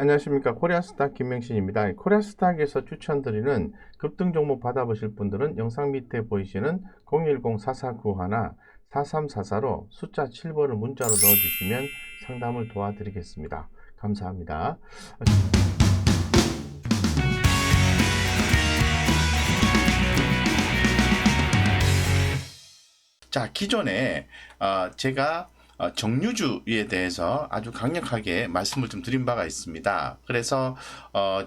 안녕하십니까. 코리아스탁 김명신입니다. 코리아스탁에서 추천드리는 급등 종목 받아보실 분들은 영상 밑에 보이시는 010-4491-4344로 숫자 7번을 문자로 넣어주시면 상담을 도와드리겠습니다. 감사합니다. 자, 기존에 어, 제가 어, 정유주에 대해서 아주 강력하게 말씀을 좀 드린 바가 있습니다. 그래서 어,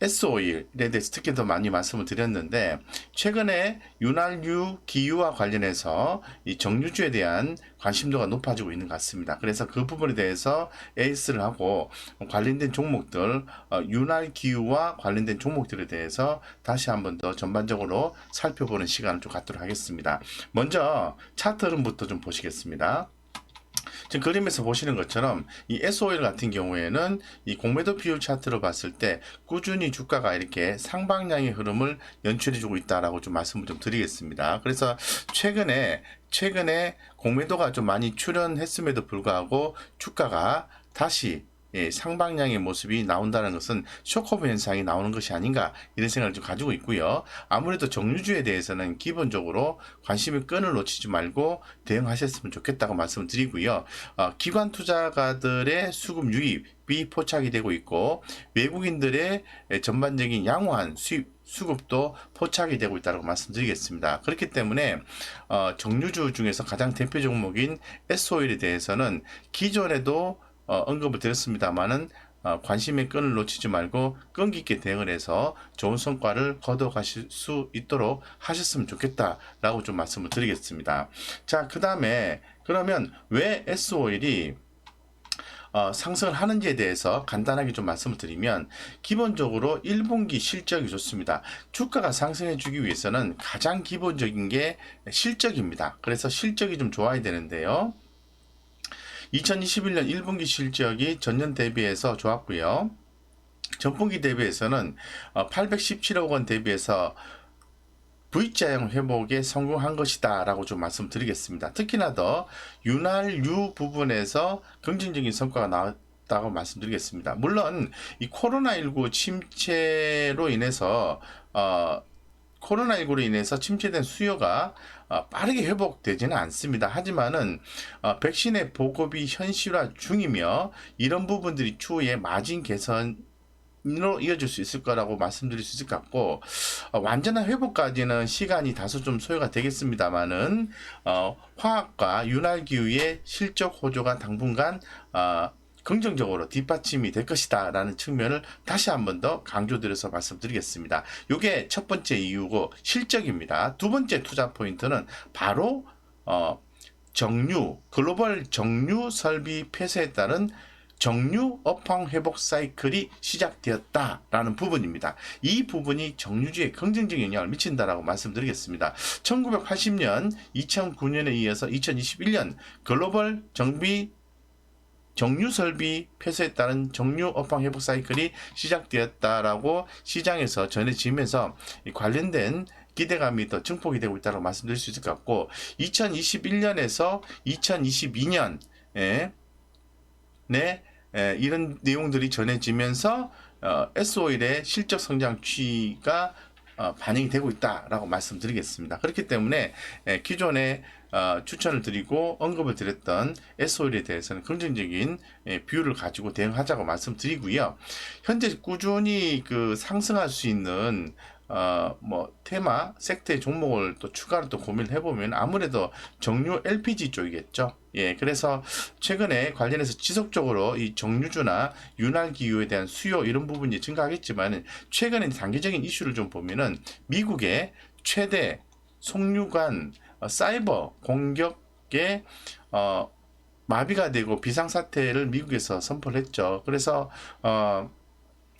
S-오일에 대해서 특히 더 많이 말씀을 드렸는데 최근에 윤활유 기유와 관련해서 이 정유주에 대한 관심도가 높아지고 있는 것 같습니다. 그래서 그 부분에 대해서 에이스를 하고 관련된 종목들 어, 윤활 기유와 관련된 종목들에 대해서 다시 한번 더 전반적으로 살펴보는 시간을 좀 갖도록 하겠습니다. 먼저 차트 흐름부터 좀 보시겠습니다. 지금 그림에서 보시는 것처럼 이 SOL 같은 경우에는 이 공매도 비율 차트로 봤을 때 꾸준히 주가가 이렇게 상방향의 흐름을 연출해주고 있다라고 좀 말씀을 좀 드리겠습니다. 그래서 최근에 최근에 공매도가 좀 많이 출현했음에도 불구하고 주가가 다시 예, 상방향의 모습이 나온다는 것은 쇼커브 현상이 나오는 것이 아닌가 이런 생각을 좀 가지고 있고요. 아무래도 정유주에 대해서는 기본적으로 관심의 끈을 놓치지 말고 대응하셨으면 좋겠다고 말씀을 드리고요. 어, 기관 투자가들의 수급 유입이 포착이 되고 있고 외국인들의 전반적인 양호한 수입 수급도 포착이 되고 있다고 말씀드리겠습니다. 그렇기 때문에 어, 정유주 중에서 가장 대표 종목인 S-오일에 대해서는 기존에도 어, 언급을 드렸습니다만은 어, 관심의 끈을 놓치지 말고 끈기 있게 대응을 해서 좋은 성과를 거둬 가실 수 있도록 하셨으면 좋겠다라고 좀 말씀을 드리겠습니다. 자, 그 다음에 그러면 왜 S-오일이 어, 상승을 하는지에 대해서 간단하게 좀 말씀을 드리면 기본적으로 1분기 실적이 좋습니다. 주가가 상승해 주기 위해서는 가장 기본적인 게 실적입니다. 그래서 실적이 좀 좋아야 되는데요. 2021년 1분기 실적이 전년 대비해서 좋았고요. 전분기 대비해서는 817억 원 대비해서 V자형 회복에 성공한 것이다 라고 좀 말씀드리겠습니다. 특히나 더 윤활유 부분에서 긍정적인 성과가 나왔다고 말씀드리겠습니다. 물론 이 코로나19 침체로 인해서 어, 코로나19로 인해서 침체된 수요가 어, 빠르게 회복되지는 않습니다. 하지만은 어, 백신의 보급이 현실화 중이며 이런 부분들이 추후에 마진 개선 으로 이어질 수 있을 거라고 말씀드릴 수 있을 것 같고 어, 완전한 회복까지는 시간이 다소 좀 소요가 되겠습니다만은 어, 화학과 윤활기유의 실적 호조가 당분간 어, 긍정적으로 뒷받침이 될 것이다 라는 측면을 다시 한 번 더 강조드려서 말씀드리겠습니다. 이게 첫 번째 이유고 실적입니다. 두 번째 투자 포인트는 바로 어, 정유 글로벌 정유 설비 폐쇄에 따른 정유 업황 회복 사이클이 시작되었다라는 부분입니다. 이 부분이 정유주에 긍정적인 영향을 미친다라고 말씀드리겠습니다. 1980년, 2009년에 이어서 2021년 글로벌 정비 정유 설비 폐쇄에 따른 정유 업황 회복 사이클이 시작되었다라고 시장에서 전해지면서 관련된 기대감이 더 증폭이 되고 있다고 말씀드릴 수 있을 것 같고 2021년에서 2022년 에 네, 에, 이런 내용들이 전해지면서 어, S-오일의 실적 성장치가 어, 반영이 되고 있다라고 말씀드리겠습니다. 그렇기 때문에 에, 기존에 어, 추천을 드리고 언급을 드렸던 S-오일에 대해서는 긍정적인 예, 비율을 가지고 대응하자고 말씀드리고요. 현재 꾸준히 그 상승할 수 있는 어, 뭐, 테마, 섹터의 종목을 또 추가로 또 고민을 해보면 아무래도 정유 LPG 쪽이겠죠. 예, 그래서 최근에 관련해서 지속적으로 이 정유주나 윤활기유에 대한 수요 이런 부분이 증가하겠지만 최근에 단기적인 이슈를 좀 보면은 미국의 최대 송유관 어, 사이버 공격에 어, 마비가 되고 비상사태를 미국에서 선포를 했죠. 그래서 어,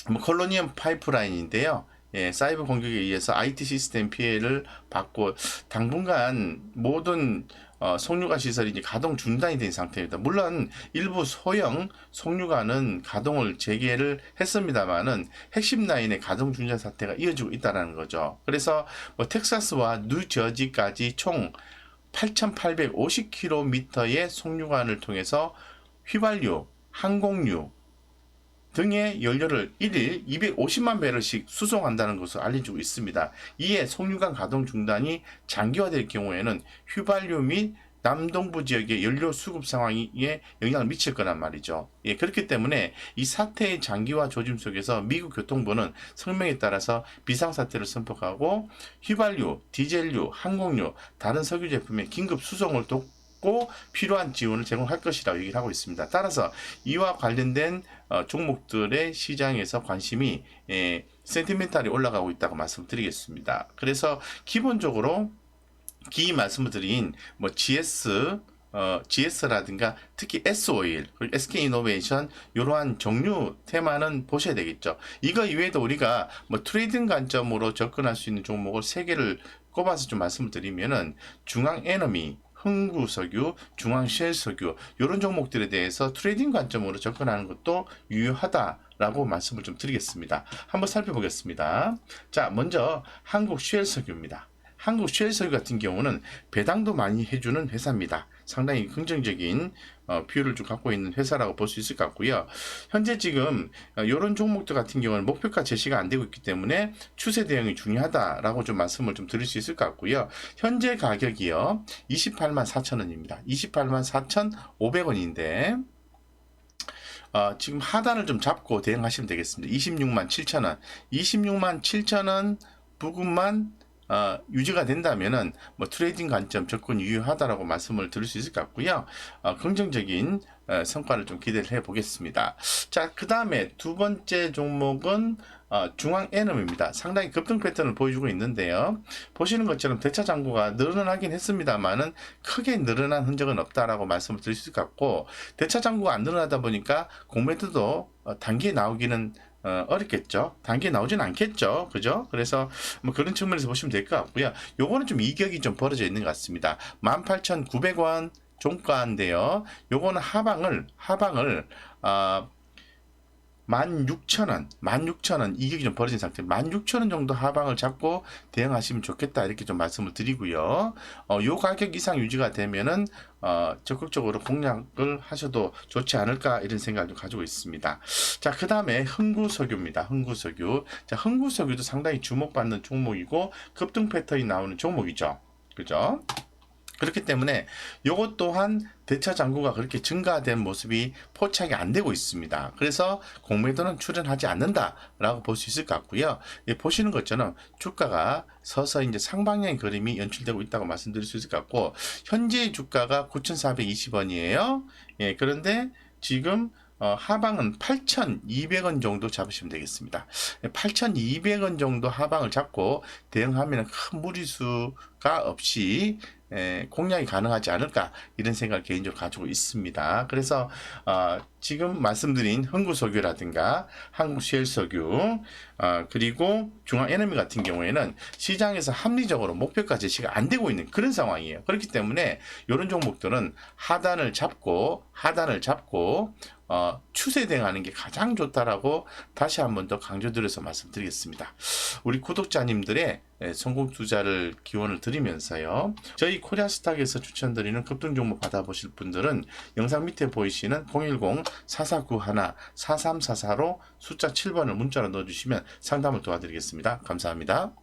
뭐 콜로니엄 파이프라인인데요. 예, 사이버 공격에 의해서 IT 시스템 피해를 받고 당분간 모든 어, 송유관 시설이 이제 가동 중단이 된 상태입니다. 물론 일부 소형 송유관은 가동을 재개를 했습니다만은 핵심 라인의 가동 중단 사태가 이어지고 있다는 거죠. 그래서 뭐 텍사스와 뉴저지까지 총 8,850km의 송유관을 통해서 휘발유, 항공유, 등의 연료를 1일 250만 배럴씩 수송한다는 것을 알려주고 있습니다. 이에 송유관 가동 중단이 장기화될 경우에는 휘발유 및 남동부 지역의 연료 수급 상황에 영향을 미칠 거란 말이죠. 예, 그렇기 때문에 이 사태의 장기화 조짐 속에서 미국 교통부는 성명에 따라서 비상사태를 선포하고 휘발유, 디젤유, 항공유, 다른 석유 제품의 긴급 수송을 돕고 필요한 지원을 제공할 것이라고 얘기를 하고 있습니다. 따라서 이와 관련된 어, 종목들의 시장에서 관심이 예, 센티멘탈이 올라가고 있다고 말씀드리겠습니다. 그래서 기본적으로 기 말씀을 드린 뭐 GS 어, GS라든가 특히 S-오일, 그리고 SK이노베이션 이러한 종류 테마는 보셔야 되겠죠. 이거 이외에도 우리가 뭐 트레이딩 관점으로 접근할 수 있는 종목을 세 개를 꼽아서 좀 말씀을 드리면은 중앙 에너미, 흥구석유, 중앙쉘석유 이런 종목들에 대해서 트레이딩 관점으로 접근하는 것도 유효하다 라고 말씀을 좀 드리겠습니다. 한번 살펴보겠습니다. 자, 먼저 한국 쉘석유입니다. 한국 쉘석유 같은 경우는 배당도 많이 해주는 회사입니다. 상당히 긍정적인 어, 비율을 좀 갖고 있는 회사라고 볼 수 있을 것 같고요. 현재 지금 이런 종목들 같은 경우는 목표가 제시가 안 되고 있기 때문에 추세 대응이 중요하다라고 좀 말씀을 좀 드릴 수 있을 것 같고요. 현재 가격이요 28만 4천 원입니다. 28만 4천 500원인데 어, 지금 하단을 좀 잡고 대응하시면 되겠습니다. 26만 7천 원, 26만 7천 원 부근만 어, 유지가 된다면은 뭐 트레이딩 관점 접근 유효하다라고 말씀을 드릴 수 있을 것 같고요. 어, 긍정적인 어, 성과를 좀 기대를 해 보겠습니다. 자, 그 다음에 두 번째 종목은 어, 중앙 에너미입니다. 상당히 급등 패턴을 보여주고 있는데요. 보시는 것처럼 대차 잔고가 늘어나긴 했습니다만은 크게 늘어난 흔적은 없다라고 말씀을 드릴 수 있을 것 같고 대차 잔고가 안 늘어나다 보니까 공매도도 어, 단기에 나오기는 어, 어렵겠죠. 단기에 나오진 않겠죠. 그죠? 그래서 뭐 그런 측면에서 보시면 될 것 같고요. 요거는 좀 이격이 좀 벌어져 있는 것 같습니다. 18,900원 종가인데요. 요거는 하방을 하방을 아 16,000원, 16,000원 이격이 좀 벌어진 상태. 16,000원 정도 하방을 잡고 대응하시면 좋겠다 이렇게 좀 말씀을 드리고요. 어, 요 가격 이상 유지가 되면은 어, 적극적으로 공략을 하셔도 좋지 않을까 이런 생각을 좀 가지고 있습니다. 자, 그 다음에 흥구석유입니다. 흥구석유. 자, 흥구석유도 상당히 주목받는 종목이고 급등 패턴이 나오는 종목이죠. 그죠? 그렇기 때문에 이것 또한 대차 잔고가 그렇게 증가된 모습이 포착이 안 되고 있습니다. 그래서 공매도는 출현하지 않는다라고 볼 수 있을 것 같고요. 예, 보시는 것처럼 주가가 서서히 이제 상방향의 그림이 연출되고 있다고 말씀드릴 수 있을 것 같고 현재 주가가 9,420원이에요. 예, 그런데 지금 어, 하방은 8,200원 정도 잡으시면 되겠습니다. 8,200원 정도 하방을 잡고 대응하면 큰 무리수가 없이 에, 공략이 가능하지 않을까 이런 생각을 개인적으로 가지고 있습니다. 그래서 어, 지금 말씀드린 흥구석유라든가 한국시엘석유 어, 그리고 중앙에너미 같은 경우에는 시장에서 합리적으로 목표가 제시가 안 되고 있는 그런 상황이에요. 그렇기 때문에 이런 종목들은 하단을 잡고 하단을 잡고 어, 추세 대응하는 게 가장 좋다라고 다시 한 번 더 강조드려서 말씀드리겠습니다. 우리 구독자님들의 예, 성공 투자를 기원을 드리면서요. 저희 코리아스탁에서 추천드리는 급등 종목 받아보실 분들은 영상 밑에 보이시는 010-4491-4344로 숫자 7번을 문자로 넣어주시면 상담을 도와드리겠습니다. 감사합니다.